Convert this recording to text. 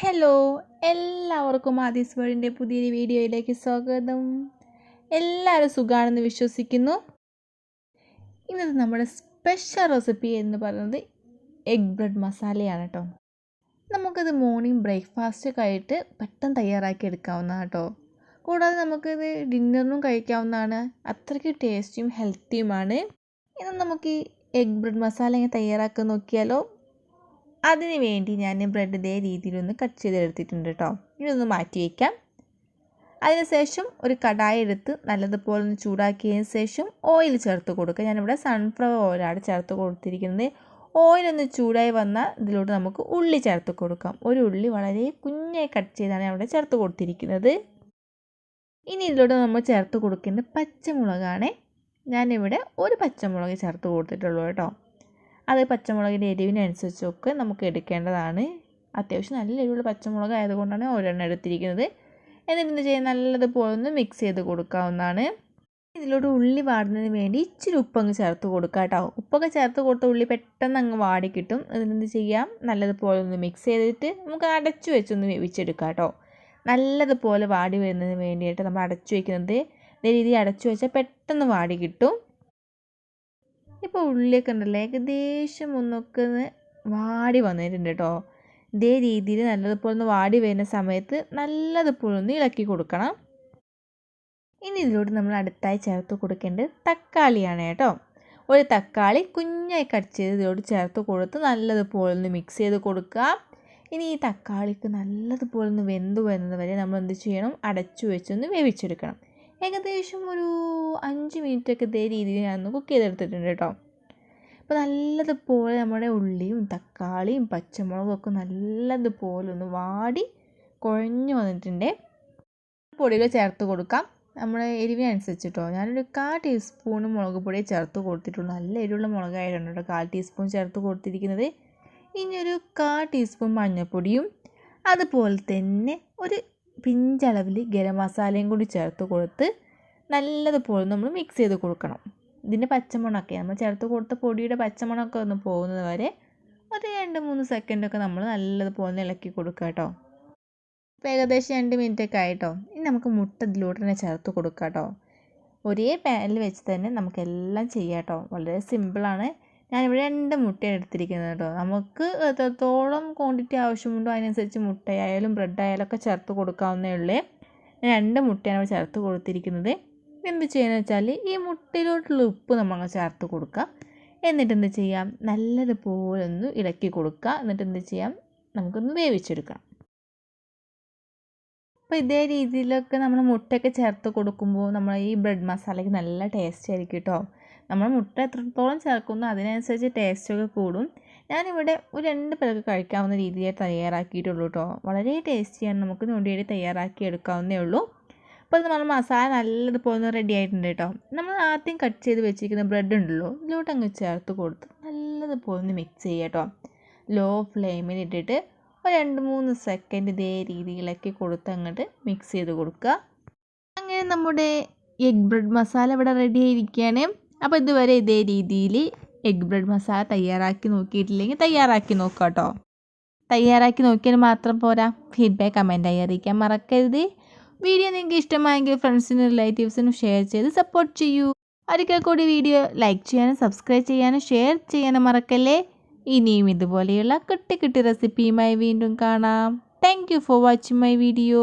Hello എല്ലാവർക്കും ആദീസ് വേൾഡിന്റെ പുതിയൊരു വീഡിയോയിലേക്ക് സ്വാഗതം. എല്ലാവരും സുഖമാണെന്ന് വിശ്വസിക്കുന്നു. ഇന്നത്തെ നമ്മുടെ സ്പെഷ്യൽ റെസിപ്പി എന്ന് പറയുന്നത് എഗ് ബ്രെഡ് മസാലയാണ് കേട്ടോ നമുക്കത് മോർണിംഗ് ബ്രേക്ക്ഫാസ്റ്റ് ആയിട്ട് പെട്ടെന്ന് തയ്യാറാക്കി എടുക്കാവുന്നതാണ് കേട്ടോ കൂടാതെ നമുക്കിത് ഡിന്നറിനും കഴിക്കാവുന്നതാണ്. അത്രയ്ക്ക് ടേസ്റ്റിയും ഹെൽത്തിയുമാണ് ഇന്ന് നമുക്ക് ഈ എഗ് ബ്രെഡ് മസാല ഇങ്ങനെ തയ്യാറാക്കാൻ നോക്കിയാലോ? അതിന് വേണ്ടി ഞാൻ ബ്രെഡ് ഇതേ രീതിയിലൊന്ന് കട്ട് ചെയ്തെടുത്തിട്ടുണ്ട് കേട്ടോ ഇതൊന്ന് മാറ്റി വയ്ക്കാം അതിനുശേഷം ഒരു കടായി എടുത്ത് നല്ലതുപോലെ ഒന്ന് ചൂടാക്കിയതിന് ശേഷം ഓയിൽ ചേർത്ത് കൊടുക്കുക. ഞാനിവിടെ സൺഫ്ലവർ ഓയിലാണ് ചേർത്ത് കൊടുത്തിരിക്കുന്നത്. ഓയിലൊന്ന് ചൂടായി വന്നാൽ ഇതിലോട്ട് നമുക്ക് ഉള്ളി ചേർത്ത് കൊടുക്കാം. ഒരു ഉള്ളി വളരെ കുഞ്ഞായി കട്ട് ചെയ്താണ് അവിടെ ചേർത്ത് കൊടുത്തിരിക്കുന്നത്. ഇനി ഇതിലോട്ട് നമ്മൾ ചേർത്ത് കൊടുക്കേണ്ടത് പച്ചമുളകാണ്. ഞാനിവിടെ ഒരു പച്ചമുളക് ചേർത്ത് കൊടുത്തിട്ടുള്ളൂ കേട്ടോ. അത് പച്ചമുളകിന്റെ എരിവിനനുസരിച്ചൊക്കെ നമുക്ക് എടുക്കേണ്ടതാണ്. അത്യാവശ്യം നല്ല എരിവുള്ള പച്ചമുളക് ആയതുകൊണ്ടാണ് ഒരെണ്ണം എടുത്തിരിക്കുന്നത്. എന്നിട്ട് ചെയ്യാൻ നല്ലതുപോലെ ഒന്ന് മിക്സ് ചെയ്ത് കൊടുക്കാവുന്നതാണ്. ഇതിലൂടെ ഉള്ളി വാടുന്നതിന് വേണ്ടി ഇച്ചിരി ഉപ്പങ്ങ് ചേർത്ത് കൊടുക്കുക കേട്ടോ ഉപ്പൊക്കെ ചേർത്ത് കൊടുത്ത ഉള്ളി പെട്ടെന്ന് അങ്ങ് വാടി കിട്ടും. എന്നിട്ട് ചെയ്യാം? നല്ലതുപോലെ ഒന്ന് മിക്സ് ചെയ്തിട്ട് നമുക്ക് അടച്ചു വെച്ചൊന്ന് വേവിച്ചെടുക്കാം കേട്ടോ നല്ലതുപോലെ വാടി വരുന്നതിന് വേണ്ടിയിട്ട് നമ്മൾ അടച്ചു വയ്ക്കുന്നത് ഇതേ രീതിയിൽ അടച്ചു വെച്ചാൽ പെട്ടെന്ന് വാടി കിട്ടും. ഇപ്പോൾ ഉള്ളിയൊക്കെ ഉണ്ടല്ലോ ഏകദേശം ഒന്നൊക്കെ ഒന്ന് വാടി വന്നിട്ടുണ്ട് കേട്ടോ ഇതേ രീതിയിൽ നല്ലതുപോലെ ഒന്ന് വാടി വരുന്ന സമയത്ത് നല്ലതുപോലെ ഒന്ന് ഇളക്കി കൊടുക്കണം. ഇനി ഇതിലോട്ട് നമ്മൾ അടുത്തായി ചേർത്ത് കൊടുക്കേണ്ടത് തക്കാളിയാണ് കേട്ടോ. ഒരു തക്കാളി കുഞ്ഞായി കട്ട് ചെയ്ത് ഇതിലോട്ട് ചേർത്ത് കൊടുത്ത് നല്ലതുപോലെ ഒന്ന് മിക്സ് ചെയ്ത് കൊടുക്കുക. ഇനി ഈ തക്കാളിക്ക് നല്ലതുപോലെ ഒന്ന് വെന്ത് വരുന്നത് വരെ നമ്മൾ എന്ത് ചെയ്യണം? അടച്ചു വെച്ചൊന്ന് വേവിച്ചെടുക്കണം. ഏകദേശം ഒരു അഞ്ച് മിനിറ്റൊക്കെ ഇതേ രീതിയിൽ ഞാനൊന്ന് കുക്ക് ചെയ്തെടുത്തിട്ടുണ്ട് കേട്ടോ. അപ്പോൾ നല്ലതുപോലെ നമ്മുടെ ഉള്ളിയും തക്കാളിയും പച്ചമുളകും ഒക്കെ നല്ലതുപോലെ ഒന്ന് വാടി കുഴഞ്ഞു വന്നിട്ടുണ്ട്. പൊടികൾ ചേർത്ത് കൊടുക്കാം. നമ്മുടെ എരിവിനനുസരിച്ചിട്ടോ ഞാനൊരു കാൽ ടീസ്പൂൺ മുളക് പൊടി ചേർത്ത് കൊടുത്തിട്ടുള്ളൂ നല്ല എരിവുള്ള മുളകായിട്ടുണ്ട് കേട്ടോ കാൽ ടീസ്പൂൺ ചേർത്ത് കൊടുത്തിരിക്കുന്നത്. ഇനി ഒരു കാൽ ടീസ്പൂൺ മഞ്ഞൾപ്പൊടിയും അതുപോലെ തന്നെ ഒരു പിഞ്ചളവിൽ ഗരം മസാലയും കൂടി ചേർത്ത് കൊടുത്ത് നല്ലതുപോലെ നമ്മൾ മിക്സ് ചെയ്ത് കൊടുക്കണം. ഇതിന്റെ പച്ചമുണക്കെ നമ്മൾ ചേർത്ത് കൊടുത്ത പൊടിയുടെ പച്ചമുണക്കെ ഒന്ന് പോകുന്നത് വരെ ഒരു രണ്ട് മൂന്ന് സെക്കൻഡൊക്കെ നമ്മൾ നല്ലതുപോലെ ഇളക്കി കൊടുക്കുക കേട്ടോ ഇപ്പോൾ ഏകദേശം രണ്ട് മിനിറ്റൊക്കെ ആയിട്ടോ. ഇനി നമുക്ക് മുട്ട ഇതിലൂടെ തന്നെ ചേർത്ത് കൊടുക്കുക കേട്ടോ ഒരേ പാനിൽ വെച്ച് തന്നെ നമുക്കെല്ലാം ചെയ്യാം കേട്ടോ വളരെ സിമ്പിളാണ് ഞാനിവിടെ രണ്ട് മുട്ടയാണ് എടുത്തിരിക്കുന്നത് കേട്ടോ. നമുക്ക് എത്രത്തോളം ക്വാണ്ടിറ്റി ആവശ്യമുണ്ടോ അതിനനുസരിച്ച് മുട്ടയായാലും ബ്രെഡായാലും ഒക്കെ ചേർത്ത് കൊടുക്കാവുന്നേ ഉള്ളൂ. രണ്ട് മുട്ടയാണ് ഇവിടെ ചേർത്ത് കൊടുത്തിരിക്കുന്നത്. എന്ത് ചെയ്യുന്നത് വെച്ചാൽ ഈ മുട്ടയിലോട്ടുള്ള ഉപ്പ് നമ്മൾ ചേർത്ത് കൊടുക്കാം എന്നിട്ട് എന്ത് ചെയ്യാം നല്ലതുപോലെ ഒന്ന് ഇളക്കി കൊടുക്കുക. എന്നിട്ട് എന്ത് ചെയ്യാം? നമുക്കൊന്ന് വേവിച്ചെടുക്കാം അപ്പോൾ ഇതേ രീതിയിലൊക്കെ നമ്മൾ മുട്ടയൊക്കെ ചേർത്ത് കൊടുക്കുമ്പോൾ നമ്മൾ ഈ ബ്രെഡ് മസാലയ്ക്ക് നല്ല ടേസ്റ്റ് ആയിരിക്കും കേട്ടോ. നമ്മൾ മുട്ട എത്രത്തോളം ചേർക്കുന്നു അതിനനുസരിച്ച് ടേസ്റ്റൊക്കെ കൂടും. ഞാനിവിടെ ഒരു രണ്ട് പേർക്ക് കഴിക്കാവുന്ന രീതിയിൽ തയ്യാറാക്കിയിട്ടുള്ളൂ കേട്ടോ വളരെ ടേസ്റ്റിയാണ് നമുക്ക് വേണ്ടി തയ്യാറാക്കി എടുക്കാവുന്നേ ഉള്ളൂ. അപ്പോൾ നമ്മൾ മസാല നല്ലതുപോലെ ഒന്ന് റെഡി ആയിട്ടുണ്ട് കേട്ടോ നമ്മൾ ആദ്യം കട്ട് ചെയ്ത് വെച്ചിരിക്കുന്ന ബ്രെഡ് ഉണ്ടല്ലോ ഇതിലോട്ട് അങ്ങ് ചേർത്ത് കൊടുത്ത് നല്ലതുപോലെ ഒന്ന് മിക്സ് ചെയ്യുക കേട്ടോ ലോ ഫ്ലെയിമിൽ ഇട്ടിട്ട് ഒരു രണ്ട് മൂന്ന് സെക്കൻഡ് ഇതേ രീതിയിലൊക്കെ കൊടുത്ത് അങ്ങോട്ട് മിക്സ് ചെയ്ത് കൊടുക്കുക. അങ്ങനെ നമ്മുടെ എഗ് ബ്രെഡ് മസാല ഇവിടെ റെഡി ആയിരിക്കുകയാണ്. അപ്പോൾ ഇതുവരെ ഇതേ രീതിയിൽ എഗ് ബ്രെഡ് മസാല തയ്യാറാക്കി നോക്കിയിട്ടില്ലെങ്കിൽ തയ്യാറാക്കി നോക്കുക കേട്ടോ തയ്യാറാക്കി നോക്കിയാൽ മാത്രം പോരാ. ഫീഡ്ബാക്ക് കമന്റായി അറിയിക്കാൻ മറക്കരുത്. വീഡിയോ നിങ്ങൾക്ക് ഇഷ്ടമായെങ്കിൽ ഫ്രണ്ട്സിനും റിലേറ്റീവ്സിനും ഷെയർ ചെയ്ത് സപ്പോർട്ട് ചെയ്യൂ. ഒരിക്കൽ കൂടി വീഡിയോ ലൈക്ക് ചെയ്യാനും സബ്സ്ക്രൈബ് ചെയ്യാനും ഷെയർ ചെയ്യാനും മറക്കല്ലേ? ഇനിയും ഇതുപോലെയുള്ള കിട്ടി കിട്ടി റെസിപ്പിയുമായി വീണ്ടും കാണാം. Thank for watching my video